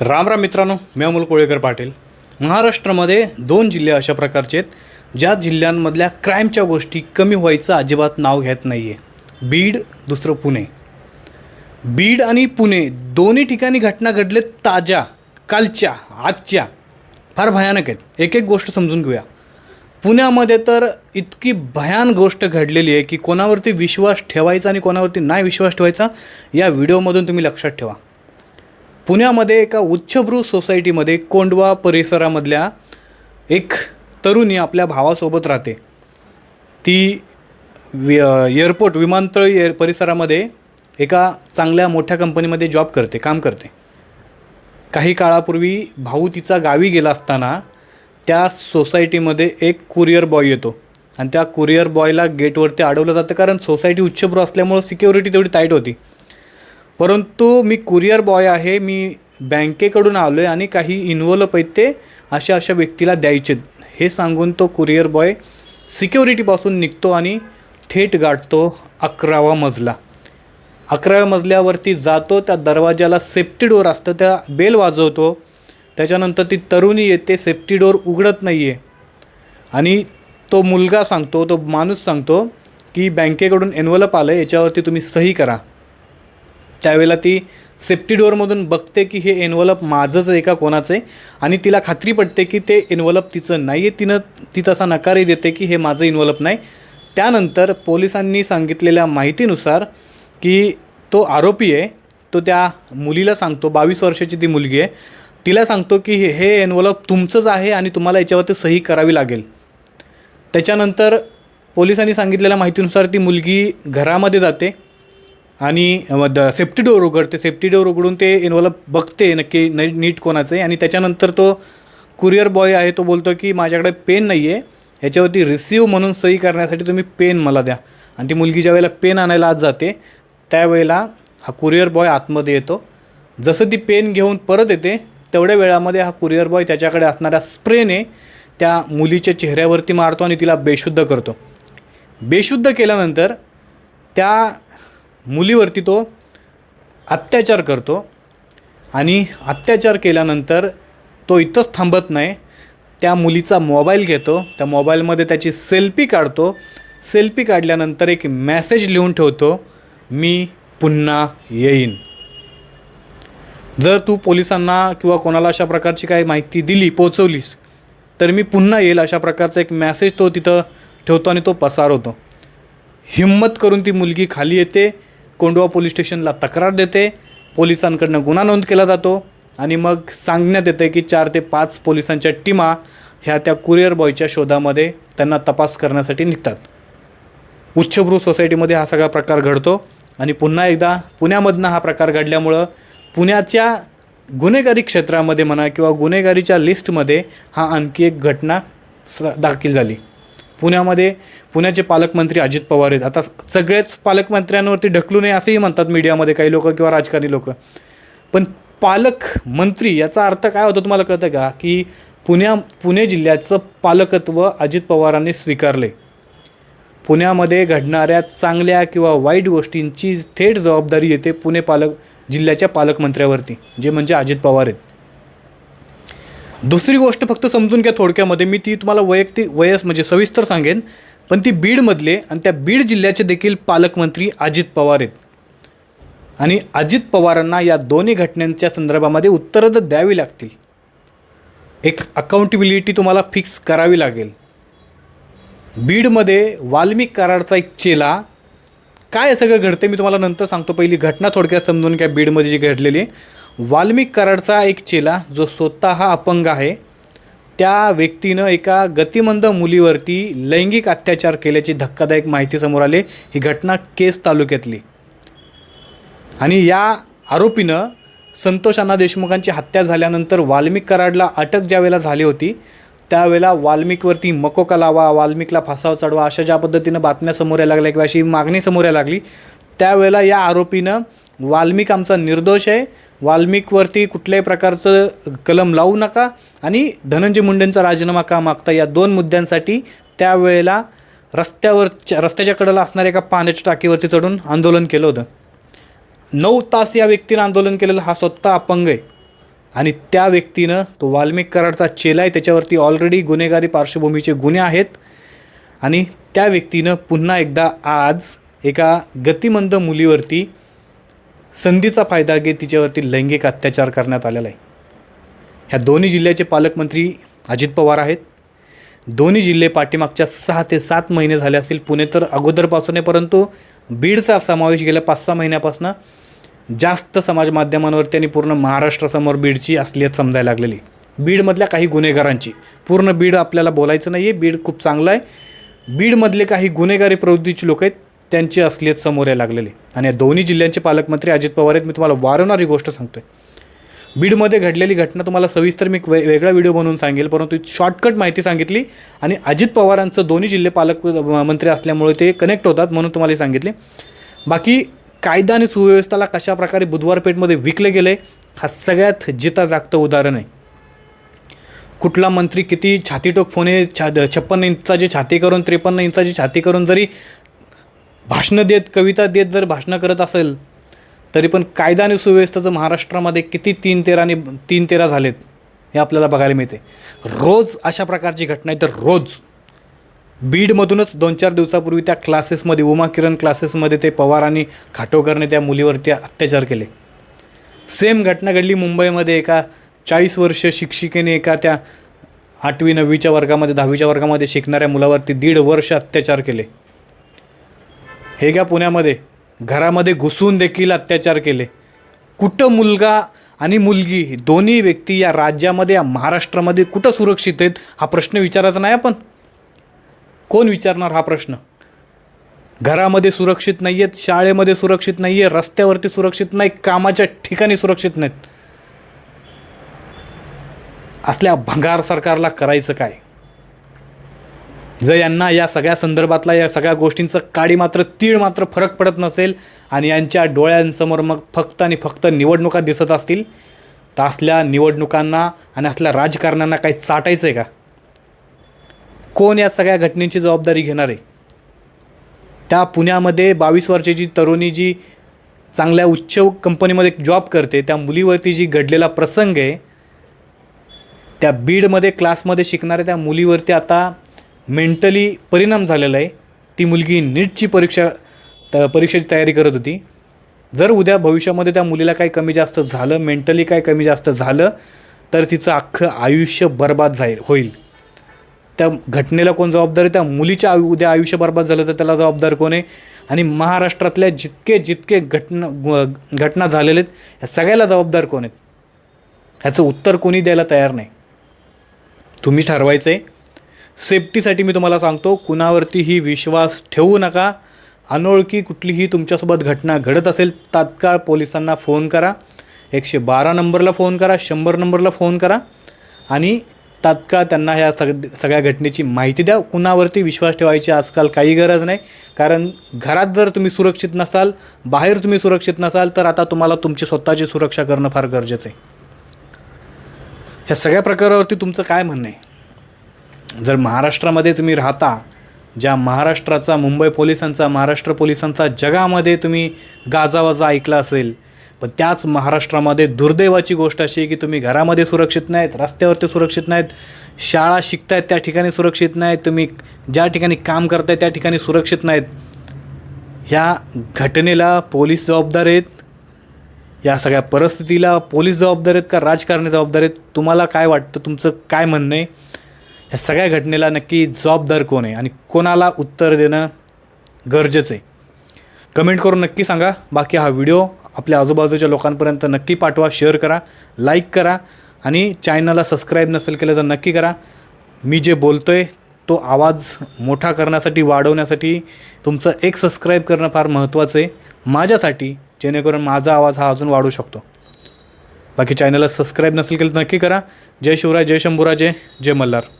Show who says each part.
Speaker 1: राम राम मित्रांनो मी अमोल कोळेकर पाटील. महाराष्ट्रामध्ये दोन जिल्हे अशा प्रकारचे आहेत ज्या जिल्ह्यांमधल्या क्राईमच्या गोष्टी कमी व्हायचं अजिबात नाव घेत नाही आहे बीड दुसरं पुणे. बीड आणि पुणे दोन्ही ठिकाणी घटना घडलेत ताज्या कालच्या आजच्या. फार भयानक आहेत. एक एक गोष्ट समजून घेऊया. पुण्यामध्ये तर इतकी भयान गोष्ट घडलेली आहे की कोणावरती विश्वास ठेवायचा आणि कोणावरती नाही विश्वास ठेवायचा या व्हिडिओमधून तुम्ही लक्षात ठेवा. पुण्यामध्ये एका उच्चभ्रू सोसायटीमध्ये कोंडवा परिसरामधल्या एक तरुणी आपल्या भावासोबत राहते. ती वि एअरपोर्ट विमानतळ एअर परिसरामध्ये एका चांगल्या मोठ्या कंपनीमध्ये जॉब करते काम करते. काही काळापूर्वी भाऊ तिचा गावी गेला असताना त्या सोसायटीमध्ये एक कुरिअर बॉय येतो आणि त्या कुरिअर बॉयला गेटवरती अडवलं जातं कारण सोसायटी उच्चभ्रू असल्यामुळं सिक्युरिटी तेवढी टाईट होती. परंतु मी कुरिअर बॉय आहे मी बँकेकडून आलो आहे आणि काही इन्व्हॉल्व आहेत ते अशा अशा व्यक्तीला द्यायचे. हे सांगून तो कुरिअर बॉय सिक्युरिटीपासून निघतो आणि थेट गाठतो अकरावा मजला. अकराव्या मजल्यावरती जातो त्या दरवाजाला सेफ्टी डोअर असतं त्या बेल वाजवतो. त्याच्यानंतर ती तरुणी येते सेफ्टी डोअर उघडत नाही आहे आणि तो मुलगा सांगतो तो माणूस सांगतो की बँकेकडून एन्व्हलप आलं आहे याच्यावरती तुम्ही सही करा. त्यावेळेला ती सेफ्टी डोअरमधून बघते की हे एनवलप माझंच आहे का कोणाचं आहे? आणि तिला खात्री पडते की ते एनवलप तिचं नाही आहे. तिनं ती तसा नकारही देते की हे माझं इन्वलप नाही. त्यानंतर पोलिसांनी सांगितलेल्या माहितीनुसार की तो आरोपी आहे. तो त्या मुलीला सांगतो बावीस वर्षाची ती मुलगी आहे. तिला सांगतो की हे- हे एनवलप तुमचंच आहे आणि तुम्हाला याच्यावरती सही करावी लागेल. त्याच्यानंतर पोलिसांनी सांगितलेल्या माहितीनुसार ती मुलगी घरामध्ये जाते. आणि द सेफ्टी डोअर उघडते. सेफ्टी डोअर उघडून ते इन्व्हॉल्व बघते नक्की न नीट कोणाचं आहे. आणि त्याच्यानंतर तो कुरिअर बॉय आहे तो बोलतो की माझ्याकडे पेन नाही आहे ह्याच्यावरती रिसिव्ह म्हणून सही करण्यासाठी तुम्ही पेन मला द्या. आणि ती मुलगी ज्या वेळेला पेन आणायला आत जाते त्यावेळेला हा कुरिअर बॉय आतमध्ये येतो. जसं ती पेन घेऊन परत येते तेवढ्या वेळामध्ये हा कुरिअर बॉय त्याच्याकडे असणाऱ्या स्प्रेने त्या मुलीच्या चेहऱ्यावरती मारतो आणि तिला बेशुद्ध करतो. बेशुद्ध केल्यानंतर त्या मुलीवरती तो अत्याचार करतो आणि अत्याचार केल्यानंतर तो इथंच थांबत नाही. त्या मुलीचा मोबाईल घेतो. त्या मोबाईलमध्ये त्याची सेल्फी काढतो. सेल्फी काढल्यानंतर एक मॅसेज लिहून ठेवतो मी पुन्हा येईन. जर तू पोलिसांना किंवा कोणाला अशा प्रकारची काही माहिती दिली पोचवलीस तर मी पुन्हा येईल अशा प्रकारचा एक मॅसेज तो तिथं ठेवतो आणि तो पसार होतो. हिंमत करून ती मुलगी खाली येते. कोंडवा पोलीस स्टेशनला तक्रार देते. पोलिसांकडनं गुन्हा नोंद केला जातो आणि मग सांगण्यात येते की चार ते पाच पोलिसांच्या टीमा ह्या त्या कुरिअर बॉयच्या शोधामध्ये त्यांना तपास करण्यासाठी निघतात. उच्चभ्रू सोसायटीमध्ये हा सगळा प्रकार घडतो आणि पुन्हा एकदा पुण्यामधनं हा प्रकार घडल्यामुळं पुण्याच्या गुन्हेगारी क्षेत्रामध्ये म्हणा किंवा गुन्हेगारीच्या लिस्टमध्ये हा आणखी एक घटना स दाखल झाली. पुण्यामध्ये पुण्याचे पालकमंत्री अजित पवार आहेत. आता सगळेच पालकमंत्र्यांवरती ढकलू नये असंही म्हणतात मीडियामध्ये काही लोक किंवा राजकारणी लोक. पण पालकमंत्री याचा अर्थ काय होतो तुम्हाला कळतं का? की पुण्या पुणे जिल्ह्याचं पालकत्व अजित पवारांनी स्वीकारले पुण्यामध्ये घडणाऱ्या चांगल्या किंवा वाईट गोष्टींची थेट जबाबदारी येते पुणे पालक जिल्ह्याच्या पालकमंत्र्यावरती जे म्हणजे अजित पवार आहेत. दुसरी गोष्ट फक्त समजून घ्या थोडक्यामध्ये. मी ती तुम्हाला वैयक्तिक वयस म्हणजे सविस्तर सांगेन. पण ती बीडमधले आणि त्या बीड जिल्ह्याचे देखील पालकमंत्री अजित पवार आहेत. आणि अजित पवारांना या दोन्ही घटनांच्या संदर्भामध्ये उत्तरं तर द्यावी लागतील. एक अकाउंटेबिलिटी तुम्हाला फिक्स करावी लागेल. बीडमध्ये वाल्मिक कराडचा एक चेला. काय सगळं घडते मी तुम्हाला नंतर सांगतो. पहिली घटना थोडक्यात समजून घ्या. बीडमध्ये जी घडलेली आहे. वाल्मिक कराडचा एक चेला जो स्वतः हा अपंग आहे त्या व्यक्तीनं एका गतिमंद मुलीवरती लैंगिक अत्याचार केल्याची धक्कादायक माहिती समोर आली. ही घटना केस तालुक्यातली. आणि या आरोपीनं संतोष अण्णा देशमुखांची हत्या झाल्यानंतर वाल्मिक कराडला अटक ज्यावेळेला झाली होती त्यावेळेला वाल्मिकवरती मकोका लावा वाल्मिकला फासाव चढवा अशा ज्या पद्धतीनं बातम्या समोर यायला लागल्या किंवा अशी मागणी समोर यायला लागली. त्यावेळेला या आरोपीनं वाल्मिक आमचा निर्दोष आहे. वाल्मिकवरती कुठल्याही प्रकारचं कलम लावू नका. आणि धनंजय मुंडेंचा राजीनामा का मागता या दोन मुद्द्यांसाठी त्यावेळेला रस्त्यावरच्या रस्त्याच्या कडेला असणाऱ्या एका पाण्याच्या टाकीवरती चढून आंदोलन केलं होतं. नऊ तास या व्यक्तीनं आंदोलन केलेलं हा स्वतः अपंग आहे. आणि त्या व्यक्तीनं तो वाल्मिक कराडचा चेला आहे. त्याच्यावरती ऑलरेडी गुन्हेगारी पार्श्वभूमीचे गुन्हे आहेत. आणि त्या व्यक्तीनं पुन्हा एकदा आज एका गतिमंद मुलीवरती संधीचा फायदा घेत तिच्यावरती लैंगिक अत्याचार करण्यात आलेला आहे. ह्या दोन्ही जिल्ह्याचे पालकमंत्री अजित पवार आहेत. दोन्ही जिल्हे पाठीमागच्या सहा ते सात महिने झाले असतील पुणे तर अगोदरपासून आहे परंतु बीडचा समावेश गेल्या पाच सहा महिन्यापासून जास्त समाज माध्यमांवरती आणि पूर्ण महाराष्ट्रासमोर बीडची असलियत समजायला लागलेली. बीडमधल्या काही गुन्हेगारांची. पूर्ण बीड आपल्याला बोलायचं नाही आहे बीड खूप चांगलं आहे. बीडमधले काही गुन्हेगारी प्रवृत्तीची लोक आहेत. त्यांची असलीत समोर यायला लागलेली. आणि या दोन्ही जिल्ह्यांचे पालकमंत्री अजित पवार आहेत. मी तुम्हाला वारंवार ही गोष्ट सांगतोय. बीडमध्ये घडलेली घटना तुम्हाला सविस्तर मी वे वेगळा व्हिडिओ बनवून सांगेल परंतु शॉर्टकट माहिती सांगितली आणि अजित पवारांचं दोन्ही जिल्हे पालक मंत्री असल्यामुळे ते कनेक्ट होतात म्हणून तुम्हाला हे सांगितले. बाकी कायदा आणि सुव्यवस्थेला कशाप्रकारे बुधवार पेठमध्ये विकले गेले हा सगळ्यात जिता जागतं उदाहरण आहे. कुठला मंत्री किती छातीटोक फोने छा छप्पन्न इंचाची छाती करून त्रेपन्न इंचाची छाती करून जरी भाषणं देत कविता देत जर भाषणं करत असेल तरी पण कायदा आणि सुव्यवस्थेचं महाराष्ट्रामध्ये किती तीन तेरा आणि तीन तेरा झालेत हे आपल्याला बघायला मिळते. रोज अशा प्रकारची घटना आहे तर रोज. बीडमधूनच दोन चार दिवसापूर्वी त्या क्लासेसमध्ये उमा किरण क्लासेसमध्ये ते पवार आणि खाटोकरने त्या मुलीवरती अत्याचार केले. सेम घटना घडली मुंबईमध्ये एका चाळीस वर्ष शिक्षिकेने एका त्या आठवी नववीच्या वर्गामध्ये दहावीच्या वर्गामध्ये शिकणाऱ्या मुलावरती दीड वर्ष अत्याचार केले. हे घ्या पुण्यामध्ये. घरामध्ये घुसून देखील अत्याचार केले. कुठं मुलगा आणि मुलगी दोन्ही व्यक्ती या राज्यामध्ये या महाराष्ट्रामध्ये कुठं सुरक्षित आहेत हा प्रश्न विचारायचा नाही आपण. कोण विचारणार हा प्रश्न? घरामध्ये सुरक्षित नाही आहेत शाळेमध्ये सुरक्षित नाही आहे रस्त्यावरती सुरक्षित नाही कामाच्या ठिकाणी सुरक्षित नाहीत. असल्या भंगार सरकारला करायचं काय? जर यांना या सगळ्या संदर्भातला या सगळ्या गोष्टींचं काडी मात्र तीळ मात्र फरक पडत नसेल आणि यांच्या डोळ्यांसमोर मग फक्त आणि फक्त निवडणुका दिसत असतील तर असल्या निवडणुकांना आणि असल्या राजकारण्यांना काही चाटायचं आहे का? कोण या सगळ्या घटनेची जबाबदारी घेणार आहे? त्या पुण्यामध्ये बावीस वर्षाची तरुणी जी चांगल्या उच्च कंपनीमध्ये जॉब करते त्या मुलीवरती जी घडलेला प्रसंग आहे त्या बीडमध्ये क्लासमध्ये शिकणाऱ्या त्या मुलीवरती आता मेंटली परिणाम झालेला आहे. ती मुलगी नीटची परीक्षा त परीक्षेची तयारी करत होती. जर उद्या भविष्यामध्ये त्या मुलीला काही कमी जास्त झालं मेंटली काय कमी जास्त झालं तर तिचं अख्खं आयुष्य बर्बाद जाईल होईल. त्या घटनेला कोण जबाबदार आहे? त्या मुलीच्या आयु उद्या आयुष्य बर्बाद झालं तर त्याला जबाबदार कोण आहे? आणि महाराष्ट्रातल्या जितके जितके घटना घटना झालेले आहेत ह्या सगळ्याला जबाबदार कोण आहेत? ह्याचं उत्तर कोणी द्यायला तयार नाही. तुम्ही ठरवायचं आहे सेफ्टीसाठी मी तुम्हाला सांगतो कुणावरतीही विश्वास ठेवू नका. अनोळखी कुठलीही तुमच्यासोबत घटना घडत असेल तात्काळ पोलिसांना फोन करा. एकशे बारा नंबरला फोन करा शंभर नंबरला फोन करा. आणि तात्काळ त्यांना ह्या सग सगळ्या घटनेची माहिती द्या. कुणावरती विश्वास ठेवायची आजकाल काही गरज नाही. कारण घरात जर तुम्ही सुरक्षित नसाल बाहेर तुम्ही सुरक्षित नसाल तर आता तुम्हाला तुमची स्वतःची सुरक्षा करणं फार गरजेचं आहे. ह्या सगळ्या प्रकारावरती तुमचं काय म्हणणं आहे? जर महाराष्ट्रामध्ये तुम्ही राहता ज्या महाराष्ट्राचा मुंबई पोलिसांचा महाराष्ट्र पोलिसांचा जगामध्ये तुम्ही गाजावाजा ऐकला असेल पण त्याच महाराष्ट्रामध्ये दुर्दैवाची गोष्ट अशी आहे की तुम्ही घरामध्ये सुरक्षित नाहीत रस्त्यावरती सुरक्षित नाहीत शाळा शिकतायत त्या ठिकाणी सुरक्षित नाहीत तुम्ही ज्या ठिकाणी काम करताय त्या ठिकाणी सुरक्षित नाहीत. ह्या घटनेला पोलीस जबाबदार आहेत या सगळ्या परिस्थितीला पोलीस जबाबदार आहेत का राजकारणी जबाबदार आहेत? तुम्हाला काय वाटतं? तुमचं काय म्हणणं आहे? ह्या सगळ्या घटनेला नक्की जबाबदार कोण आहे आणि कोणाला उत्तर देणं गरजेचं आहे? कमेंट करून नक्की सांगा. बाकी हा व्हिडिओ आपल्या आजूबाजूच्या लोकांपर्यंत नक्की पाठवा शेअर करा लाईक करा आणि चॅनलला सबस्क्राईब नसेल केलं तर नक्की करा. मी जे बोलतो आहे तो आवाज मोठा करण्यासाठी वाढवण्यासाठी तुमचं एक सबस्क्राईब करणं फार महत्त्वाचं आहे. माझ्यासाठी जेणेकरून माझा आवाज हा अजून वाढू शकतो. बाकी चॅनलला सबस्क्राईब नसेल केलं तर नक्की करा. जय शिवराय जय शंभूराजे जय मल्हार.